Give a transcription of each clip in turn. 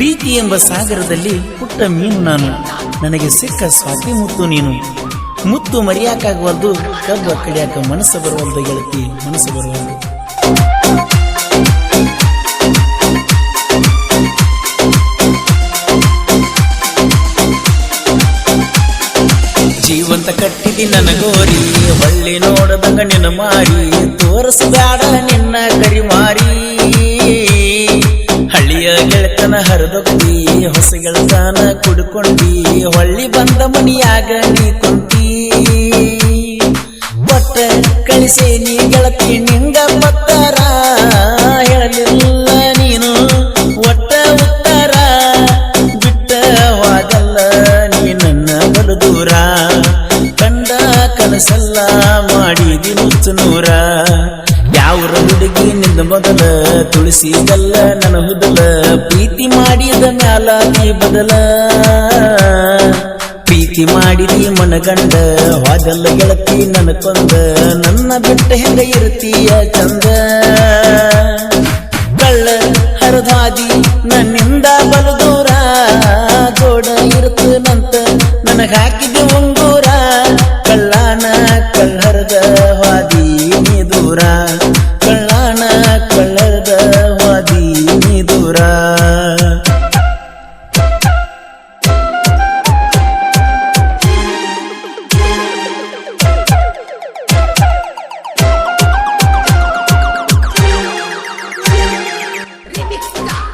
ಪ್ರೀತಿ ಎಂಬ ಸಾಗರದಲ್ಲಿ ಪುಟ್ಟ ಮೀನು ನಾನು. ನನಗೆ ಸಿಕ್ಕ ಸ್ವಾತಿ ಮುತ್ತು ನೀನು. ಮುತ್ತು ಮರೆಯಾಕಾಗವಲ್ದು ಕಬ್ಬ ಕಡಿಯಾಕ ಮನಸ್ಸು ಬರುವಲ್ದು ಗೆಳತಿ ಮನಸ್ಸು ಬರುವಲ್ದು. ಜೀವಂತ ಕಟ್ಟಿದಿ ನನಗೋರಿ ಹೊಳ್ಳಿ ನೋಡದಂಗ ನಿನ್ನ ಮಾಡಿ ತೋರಿಸಬ್ಯಾಡ ಗೆಳತನ ಕುಡ್ಕೊಂಡಿ. ಹೊಳ್ಳಿ ಬಂದ ಮನಿಯಾಗ ನೀ ಕುಂತಿ. ಒಟ್ಟ ಕಳಿಸಿ ನೀ ಗೆಳತಿ, ನಿಂಗ ಮತ್ತಾರ ಹೇಳಲಿಲ್ಲ ನೀನು. ಒಟ್ಟ ಉತ್ತರ ಬಿಟ್ಟ ವಾದಲ್ಲ ನೀ ನನ್ನ ಬಲು ದೂರ ಕಂಡ ಕನಸಲ್ಲ ಮಾಡಿದಿ ನುಚ್ಚು ನೂರ. ಯಾವ್ರ ಹುಡುಗಿ ನಿಂದ ಮೊದಲ ತುಳಸಿದಲ್ಲ, ನನ್ನ ಹುದಲ. ಮಾಡಿದ ಮ್ಯಾಲ ನೀ ಬದಲ. ಪ್ರೀತಿ ಮಾಡಿದಿ ಮನಗಂಡ ವಾದಲ್ಲ ಗೆಳತಿ ನನ್ನ ಕೊಂದ. ನನ್ನ ಬಿಟ್ಟ ಹೆಂಗ ಇರ್ತೀಯ ಚಂದ. ಕಳ್ಳ ಹರದಾದಿ ನನ್ನಿಂದ ಬಲು ದೂರ ಜೋಡ ಇರುತ್ತನಂತ ನನಗ ಹಾಕಿದ ಉಂಗೂರ. ಕಳ್ಳಾನ ಕಳ್ಳರದ ನೀ ದೂರ.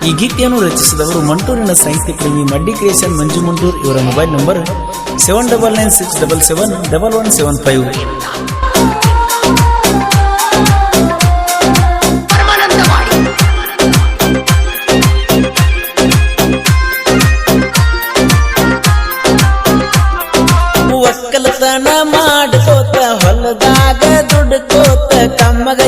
ಈ ಗೀತೆಯನ್ನು ರಚಿಸಿದವರು ಮಂಟೂರಿನ ಸಾಹಿತ್ಯ ಪ್ರೇಮಿ ಮಡ್ಡಿ ಕ್ರಿಯೇಷನ್ ಮಂಜು ಮಂಟೂರ್ ಇವರ mobile number seven double nine six double seven double one seven five. ಒಕ್ಕಲತನ ಮಾಡ್ಕೋತ ಹೊಲದಾಗ ದುಡ್ಕೋತ ಕಮ್ಮಗ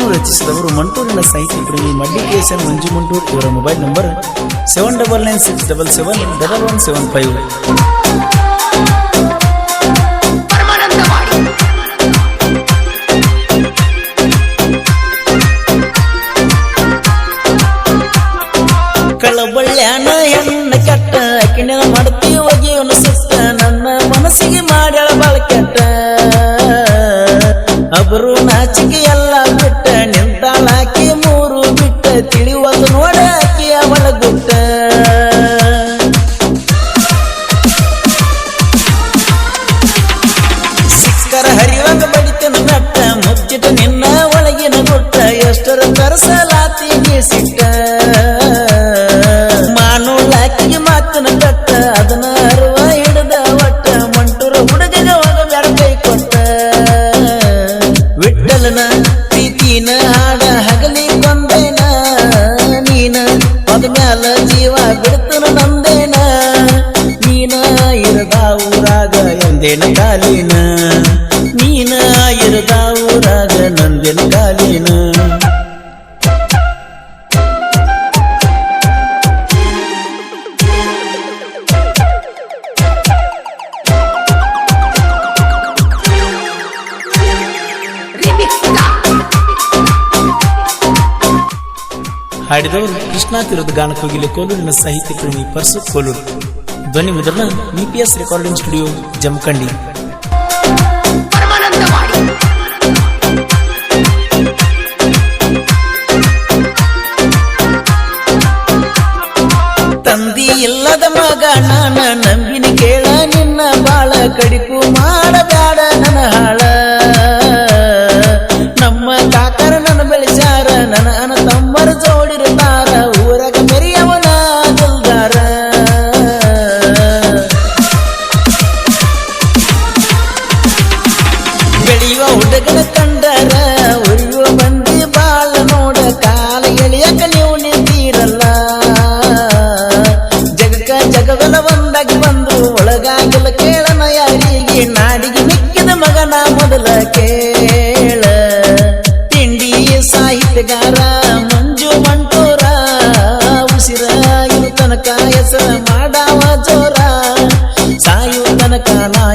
ಗೀತೆಯನ್ನು ರಚಿಸಿದವರು ಮಂಟೂರಿನ ಸಾಹಿತ್ಯ ಪ್ರೇಮಿ ಮಡ್ಡಿ ಕೇಸನ್ ಮಂಜು ಮಂಟೂರ್ ಇವರ mobile number seven double nine six double seven double one seven five ಎಷ್ಟರ ತರಸಲಾತಿ ಸಿಟ್ಟ ಮಾನುಳಾಕಿಗೆ ಮಾತಿನ ಕಟ್ಟ, ಅದನ್ನ ಅರುವ ಹಿಡಿದ ಒಟ್ಟ, ಮಂಟೂರ ಹುಡುಗಗ ಹೋಗ ಕೈ ಕೊಟ್ಟ. ವಿಠಲನ ಪ್ರೀತಿನ ಹಾಡ ಹಗಲಿ ಕೊಂದೇನ, ನೀನ ಅದ ಮ್ಯಾಲ ಜೀವ ಬಿಡ್ತನ ನಂದೇನ. ನೀನ ಇರದ ಊರಾಗ ಎಂದೇನ ಕಾಲಿನ. ನೀನ ಇರದ ಊರಾಗ ನಂದೇನ ಹಾಡಿದವರು ಕೃಷ್ಣಾ ತೀರದ ಗಾನ ಕೋಗಿಲೆ ಕೋಲೂರಿನ ಸಾಹಿತ್ಯ ಪ್ರೇಮಿ ಪರ್ಸು ಕೋಲೂರು ಧ್ವನಿ ಮುದ್ರಣ BPS recording studio Jamakhandi Paramanandavadi ತಂದಿ ಇಲ್ಲದ ಮಗ ನಾನ ನಂಬಿನ ಕೇಳ ನಿನ್ನ ಬಾಳ ಕಡಿಪು ಮಾಡಬ್ಯಾಡ ಮಗನ ಮೊದಲ ಕೇಳ. ತಿಂಡಿ ಸಾಹಿತ್ಯಗಾರ ಮಂಜು ಮಂಟೋರ, ಉಸಿರ ಇರು ತನಕ ಹೆಸರ ಮಾಡಾವ ಜೋರ. ಸಾಯು ತನಕ ನಾ